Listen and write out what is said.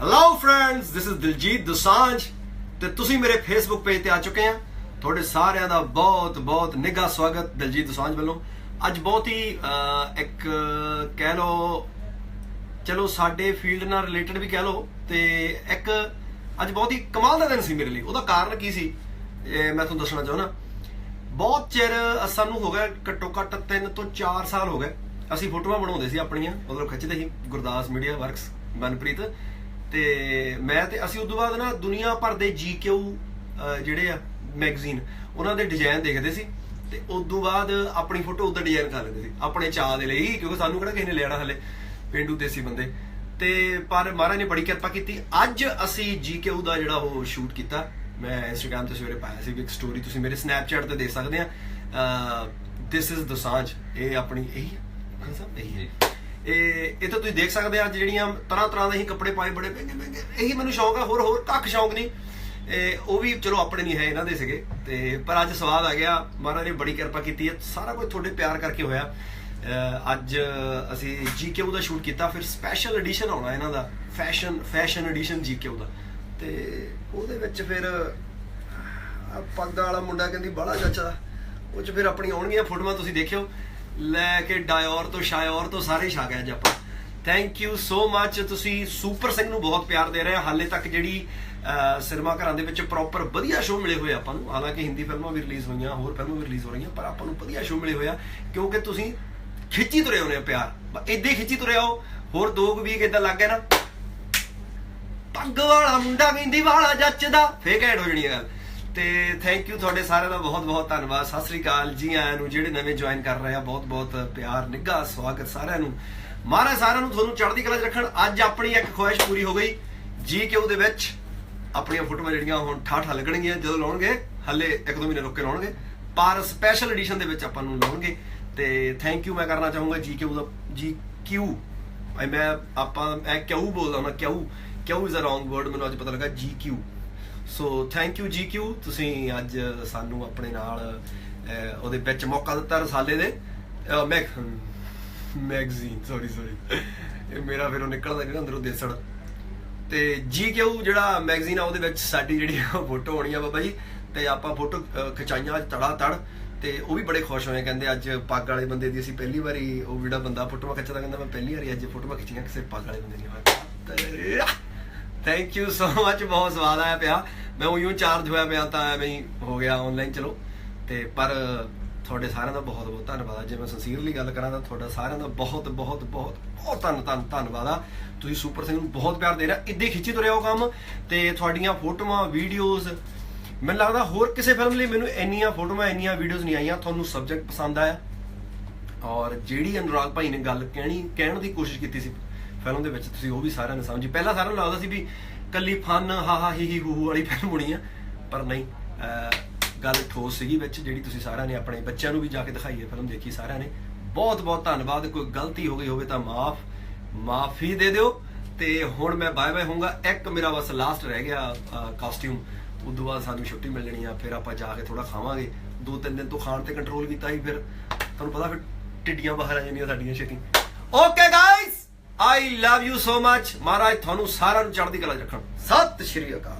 Hello friends this is Diljit Dosanjh ਤੇ ਤੁਸੀਂ ਮੇਰੇ ਫੇਸਬੁੱਕ ਪੇਜ ਤੇ ਆ ਚੁੱਕੇ ਆ ਤੁਹਾਡੇ ਸਾਰਿਆਂ ਦਾ ਬਹੁਤ ਬਹੁਤ ਨਿੱਘਾ ਸਵਾਗਤ ਦਿਲਜੀਤ ਦੋਸਾਂਝ ਵੱਲੋਂ ਅੱਜ ਬਹੁਤ ਹੀ ਇੱਕ ਕਹਿ ਲਓ ਚਲੋ ਸਾਡੇ ਫੀਲਡ ਨਾਲ ਰਿਲੇਟਡ ਵੀ ਕਹਿ ਲਓ ਤੇ ਇੱਕ ਅੱਜ ਬਹੁਤ ਹੀ ਕਮਾਲ ਦਾ ਦਿਨ ਸੀ ਮੇਰੇ ਲਈ ਉਹਦਾ ਕਾਰਨ ਕੀ ਸੀ ਮੈਂ ਤੁਹਾਨੂੰ ਦੱਸਣਾ ਚਾਹੁੰਦਾ ਬਹੁਤ ਚਿਰ ਸਾਨੂੰ ਹੋ ਗਿਆ ਘੱਟੋ ਘੱਟ 3 ਤੋਂ 4 ਸਾਲ ਹੋ ਗਏ ਅਸੀਂ ਫੋਟੋਆਂ ਬਣਾਉਂਦੇ ਸੀ ਆਪਣੀਆਂ ਮਤਲਬ ਖਿੱਚਦੇ ਸੀ ਗੁਰਦਾਸ ਮੀਡੀਆ ਵਰਕਸ ਮਨਪ੍ਰੀਤ ਤੇ ਮੈਂ ਤੇ ਅਸੀਂ ਉਦੋਂ ਬਾਅਦ ਨਾ ਦੁਨੀਆ ਭਰ ਦੇ ਜੀਕਿਊ ਜਿਹੜੇ ਆ ਮੈਗਜ਼ੀਨ ਉਹਨਾਂ ਦੇ ਡਿਜ਼ਾਈਨ ਦੇਖਦੇ ਸੀ ਤੇ ਉਦੋਂ ਬਾਅਦ ਆਪਣੀ ਫੋਟੋ ਉਦਾਂ ਡਿਜ਼ਾਈਨ ਕਰ ਲੈਂਦੇ ਸੀ, ਆਪਣੇ ਚਾਹ ਦੇ ਲਈ, ਕਿਉਂਕਿ ਸਾਨੂੰ ਕਿਹੜਾ ਕਿਸੇ ਨੇ ਲੈਣਾ ਹਲੇ, ਪਿੰਡੂ ਦੇਸੀ ਬੰਦੇ। ਤੇ ਪਰ ਮਹਾਰਾਜ ਨੇ ਬੜੀ ਕਿਰਪਾ ਕੀਤੀ। ਅੱਜ ਅਸੀਂ ਜੀਕਿਊ ਦਾ ਜਿਹੜਾ ਉਹ ਸ਼ੂਟ ਕੀਤਾ, ਮੈਂ ਇੰਸਟਾਗ੍ਰam ਤੇ ਸਵੇਰੇ ਪਾਇਆ ਸੀ ਵੀ ਇੱਕ ਸਟੋਰੀ ਤੁਸੀਂ ਮੇਰੇ ਸਨੈਪਚੈਟ ਤੇ ਦੇਖ ਸਕਦੇ ਆ। ਦਿਸ ਇਜ਼ ਦੋਸਾਂਝ ਇਹ ਆਪਣੀ, ਇਹੀ ਖਾਨ ਇਹੀ ਹੈ ਤੇ ਇੱਥੇ ਤੁਸੀਂ ਦੇਖ ਸਕਦੇ ਆ ਅੱਜ ਜਿਹੜੀਆਂ ਤਰ੍ਹਾਂ ਤਰ੍ਹਾਂ ਦੇ ਹੀ ਕੱਪੜੇ ਪਾਏ, ਬੜੇ ਮਹਿੰਗੇ ਮਹਿੰਗੇ। ਇਹੀ ਮੈਨੂੰ ਸ਼ੌਂਕ ਆ ਹੋਰ ਹੋਰ ਕੱਖ ਸ਼ੌਂਕ ਨਹੀਂ। ਇਹ ਉਹ ਵੀ ਚਲੋ ਆਪਣੇ ਨਹੀਂ ਹੈ, ਇਹਨਾਂ ਦੇ ਸੀਗੇ। ਤੇ ਪਰ ਅੱਜ ਸਵਾਦ ਆ ਗਿਆ। ਮਹਾਰਾਜ ਨੇ ਬੜੀ ਕਿਰਪਾ ਕੀਤੀ ਹੈ। ਸਾਰਾ ਕੁਝ ਤੁਹਾਡੇ ਪਿਆਰ ਕਰਕੇ ਹੋਇਆ। ਅੱਜ ਅਸੀਂ ਜੀਕੇਯੂ ਦਾ ਸ਼ੂਟ ਕੀਤਾ। ਫਿਰ ਸਪੈਸ਼ਲ ਐਡੀਸ਼ਨ ਆਉਣਾ ਇਹਨਾਂ ਦਾ। ਫੈਸ਼ਨ ਫੈਸ਼ਨ ਐਡੀਸ਼ਨ ਜੀਕੇਯੂ ਦਾ। ਤੇ ਉਹਦੇ ਵਿੱਚ ਫਿਰ ਆਹ ਪੱਗਾਂ ਵਾਲਾ ਮੁੰਡਾ ਕਹਿੰਦੀ, ਬਾਹਲਾ ਚਾਚਾ ਉਹ ਚ ਫਿਰ ਆਪਣੀਆਂ ਆਉਣਗੀਆਂ ਫੋਟੋਆਂ, ਤੁਸੀਂ ਦੇਖਿਓ। ਲੈ ਕੇ ਡਾਇਰ ਤੋਂ ਸ਼ਾਇਓਰ ਤੋਂ ਸਾਰੇ ਛਾ ਗਏ ਅੱਜ ਆਪਾਂ। ਥੈਂਕ ਯੂ ਸੋ ਮੱਚ ਤੁਸੀਂ ਸੁਪਰ ਸਿੰਘ ਨੂੰ ਬਹੁਤ ਪਿਆਰ ਦੇ ਰਹੇ ਹੋ। ਹਾਲੇ ਤੱਕ ਜਿਹੜੀ ਅਹ, ਸਿਨੇਮਾ ਘਰਾਂ ਦੇ ਵਿੱਚ ਪ੍ਰੋਪਰ ਵਧੀਆ ਸ਼ੋਅ ਮਿਲੇ ਹੋਏ ਆਪਾਂ ਨੂੰ। ਹਾਲਾਂਕਿ ਹਿੰਦੀ ਫਿਲਮਾਂ ਵੀ ਰਿਲੀਜ਼ ਹੋਈਆਂ ਹੋਰ ਫਿਲਮਾਂ ਵੀ ਰਿਲੀਜ਼ ਹੋ ਰਹੀਆਂ ਪਰ ਆਪਾਂ ਨੂੰ ਵਧੀਆ ਸ਼ੋਅ ਮਿਲੇ ਹੋਇਆ ਕਿਉਂਕਿ ਤੁਸੀਂ ਖਿੱਚੀ ਤੁਰੇ ਹੋਨੇ ਪਿਆਰ। ਇਦਾਂ ਹੀ ਖਿੱਚੀ ਤੁਰੇ ਆਓ। ਹੋਰ ਦੋ ਕੁ ਵੀਕ ਇਦਾਂ ਲੱਗ ਗਏ ਨਾ। ਪੱਗ ਵਾਲਾ ਮੁੰਡਾ ਮਹਿੰਦੀ ਵਾਲਾ ਜੱਚਦਾ ਫੇਕ ਐਡ ਹੋ ਜਣੀ ਗੱਲ। ਤੇ ਥੈਂਕ ਯੂ ਤੁਹਾਡੇ ਸਾਰਿਆਂ ਦਾ ਬਹੁਤ ਬਹੁਤ ਧੰਨਵਾਦ। ਸਤਿ ਸ੍ਰੀ ਅਕਾਲ ਜੀ ਆਇਆਂ ਨੂੰ, ਜਿਹੜੇ ਨਵੇਂ ਜੁਆਇਨ ਕਰ ਰਹੇ ਆ, ਬਹੁਤ ਬਹੁਤ ਪਿਆਰ, ਨਿੱਘਾ, ਸਵਾਗਤ ਸਾਰਿਆਂ ਨੂੰ। ਮਹਾਰਾਜ ਸਾਰਿਆਂ ਨੂੰ ਤੁਹਾਨੂੰ ਚੜ੍ਹਦੀ ਕਲਾ 'ਚ ਰੱਖਣ। ਅੱਜ ਆਪਣੀ ਇੱਕ ਖੁਆਇਸ਼ ਪੂਰੀ ਹੋ ਗਈ। ਜੀ ਕਿ ਦੇ ਵਿੱਚ ਆਪਣੀਆਂ ਫੋਟੋਆਂ ਜਿਹੜੀਆਂ ਹੁਣ ਠਾਠਾ ਲੱਗਣਗੀਆਂ, ਜਦੋਂ ਲਾਉਣਗੇ, ਹੱਲੇ ਇੱਕ ਦੋ ਮਹੀਨੇ ਰੁੱਕ ਕੇ ਲਾਉਣਗੇ। ਪਰ ਸਪੈਸ਼ਲ ਐਡੀਸ਼ਨ ਦੇ ਵਿੱਚ ਆਪਾਂ ਨੂੰ ਲਾਉਣਗੇ। ਤੇ ਥੈਂਕ ਯੂ ਮੈਂ ਕਰਨਾ ਚਾਹੂੰਗਾ ਜੀ ਕਿਊ ਦਾ ਜੀ ਕਿਊ ਐ ਮੈਂ, ਆਪਾਂ, ਮੈਂ ਕਿਉਂ ਬੋਲਦਾ, ਮੈਂ ਕਿਉਂ ਕਿਉਂ ਇਜ਼ ਅ ਰੋਂਗ ਵਰਡ ਮੈਨੂੰ ਅੱਜ ਪਤਾ ਲੱਗਾ ਜੀ ਕਿਊ ਸੋ ਥੈਂਕ ਯੂ ਜੀ ਕਿਊ ਤੁਸੀਂ ਅੱਜ ਸਾਨੂੰ ਆਪਣੇ ਨਾਲ ਉਹਦੇ ਵਿੱਚ ਮੌਕਾ ਦਿੱਤਾ ਰਸਾਲੇ ਦੇ। ਮੈਗ ਮੈਗਜ਼ੀਨ ਸੌਰੀ ਸੌਰੀ ਇਹ ਮੇਰਾ ਫਿਰ ਉਹ ਨਿਕਲਦਾ ਜਿਹੜਾ ਅੰਦਰੋਂ ਦੇਸੜ ਤੇ ਜੀ ਜਿਹੜਾ ਮੈਗਜ਼ੀਨ ਆ, ਉਹਦੇ ਵਿੱਚ ਸਾਡੀ ਜਿਹੜੀ ਫੋਟੋ ਹੋਣੀ ਆ ਬਾਬਾ ਜੀ। ਤੇ ਆਪਾਂ ਫੋਟੋ ਖਿਚਾਈਆਂ ਅੱਜ ਤੜਾ ਤੜ ਤੇ ਉਹ ਵੀ ਬੜੇ ਖੁਸ਼ ਹੋਏ, ਕਹਿੰਦੇ ਅੱਜ ਪੱਗ ਵਾਲੇ ਬੰਦੇ ਦੀ ਅਸੀਂ ਪਹਿਲੀ ਵਾਰੀ, ਉਹ ਜਿਹੜਾ ਬੰਦਾ ਫੋਟੋਆਂ ਖਿੱਚਦਾ, ਕਹਿੰਦਾ ਮੈਂ ਪਹਿਲੀ ਵਾਰੀ ਅੱਜ ਫੋਟੋਆਂ ਖਿੱਚੀਆਂ ਕਿਸੇ ਪੱਗ ਵਾਲੇ ਬੰਦੇ ਦੀਆਂ। ਥੈਂਕ ਯੂ ਸੋ ਮੱਚ ਬਹੁਤ ਸਵਾਦ ਆਇਆ ਪਿਆ। ਮੈਂ ਉਈਓ ਚਾਰਜ ਹੋਇਆ ਪਿਆ ਤਾਂ ਐਵੇਂ ਹੀ ਹੋ ਗਿਆ ਆਨਲਾਈਨ ਚਲੋ। ਤੇ ਪਰ ਤੁਹਾਡੇ ਸਾਰਿਆਂ ਦਾ ਬਹੁਤ ਬਹੁਤ ਧੰਨਵਾਦ। ਆ ਜੇ ਮੈਂ ਸਿੰਸੀਅਰਲੀ ਗੱਲ ਕਰਾਂ ਤਾਂ ਤੁਹਾਡਾ ਸਾਰਿਆਂ ਦਾ ਬਹੁਤ ਬਹੁਤ ਬਹੁਤ ਬਹੁਤ ਧੰਨ ਧੰਨ ਧੰਨਵਾਦ ਆ। ਤੁਸੀਂ ਸੁਪਰ ਸਿੰਘ ਨੂੰ ਬਹੁਤ ਪਿਆਰ ਦੇ ਰਿਹਾ ਇੱਦਾਂ ਹੀ ਖਿੱਚੀ ਤੁਰਿਆ ਉਹ ਕੰਮ। ਤੇ ਤੁਹਾਡੀਆਂ ਫੋਟੋਆਂ ਵੀਡੀਓਜ਼ ਮੈਨੂੰ ਲੱਗਦਾ ਹੋਰ ਕਿਸੇ ਫਿਲਮ ਲਈ ਮੈਨੂੰ ਇੰਨੀਆਂ ਫੋਟੋਆਂ, ਇੰਨੀਆਂ ਵੀਡੀਓਜ਼ ਨਹੀਂ ਆਈਆਂ। ਤੁਹਾਨੂੰ ਸਬਜੈਕਟ ਪਸੰਦ ਆਇਆ। ਔਰ ਜਿਹੜੀ ਅਨੁਰਾਗ ਭਾਈ ਨੇ ਗੱਲ ਕਹਿਣੀ, ਕਹਿਣ ਦੀ ਕੋਸ਼ਿਸ਼ ਕੀਤੀ ਸੀ ਫਿਲਮ ਦੇ ਵਿੱਚ ਤੁਸੀਂ ਉਹ ਵੀ ਸਾਰਿਆਂ ਨੇ ਸਮਝੀ ਪਹਿਲਾਂ ਸਾਰਿਆਂ ਨੂੰ ਲੱਗਦਾ ਸੀ ਵੀ ਕੱਲੀ ਫਨ, ਹਾ ਹਾ ਹੀ ਹੀ ਹੂ ਹੂ ਵਾਲੀ ਫਿਲਮ ਹੋਣੀ ਆ, ਪਰ ਨਹੀਂ ਗੱਲ ਠੋਸ ਸੀਗੀ ਵਿੱਚ, ਜਿਹੜੀ ਤੁਸੀਂ ਸਾਰਿਆਂ ਨੇ ਆਪਣੇ ਬੱਚਿਆਂ ਨੂੰ ਵੀ ਜਾ ਕੇ ਦਿਖਾਈ ਹੈ ਫਿਲਮ ਦੇਖੀ ਸਾਰਿਆਂ ਨੇ। ਬਹੁਤ ਬਹੁਤ ਧੰਨਵਾਦ, ਕੋਈ ਗਲਤੀ ਹੋ ਗਈ ਹੋਵੇ ਤਾਂ ਮਾਫ, ਮਾਫੀ ਦੇ ਦਿਓ। ਤੇ ਹੁਣ ਮੈਂ ਬਾਏ ਬਾਏ ਹੋਊਗਾ, ਇੱਕ ਮੇਰਾ ਬਸ ਲਾਸਟ ਰਹਿ ਗਿਆ ਕਾਸਟਿਊਮ ਉਦੋਂ ਬਾਅਦ ਸਾਨੂੰ ਛੁੱਟੀ ਮਿਲ ਜਾਣੀ ਆ, ਫਿਰ ਆਪਾਂ ਜਾ ਕੇ ਥੋੜਾ ਖਾਵਾਂਗੇ। ਦੋ ਤਿੰਨ ਦਿਨ ਤੋਂ ਖਾਣ ਤੇ ਕੰਟਰੋਲ ਕੀਤਾ ਸੀ ਫਿਰ, ਤੁਹਾਨੂੰ ਪਤਾ ਫਿਰ ਟਿੱਡੀਆਂ ਬਾਹਰ ਆ ਜਾਂਦੀਆਂ ਸਾਡੀਆਂ ਛੇਤੀ। Okay guys I love you so much Maharaj, ਤੁਹਾਨੂੰ ਸਾਰਿਆਂ ਨੂੰ ਚੜ੍ਹਦੀ ਕਲਾ ਰੱਖਣ। ਸਤਿ ਸ਼੍ਰੀ ਅਕਾਲ।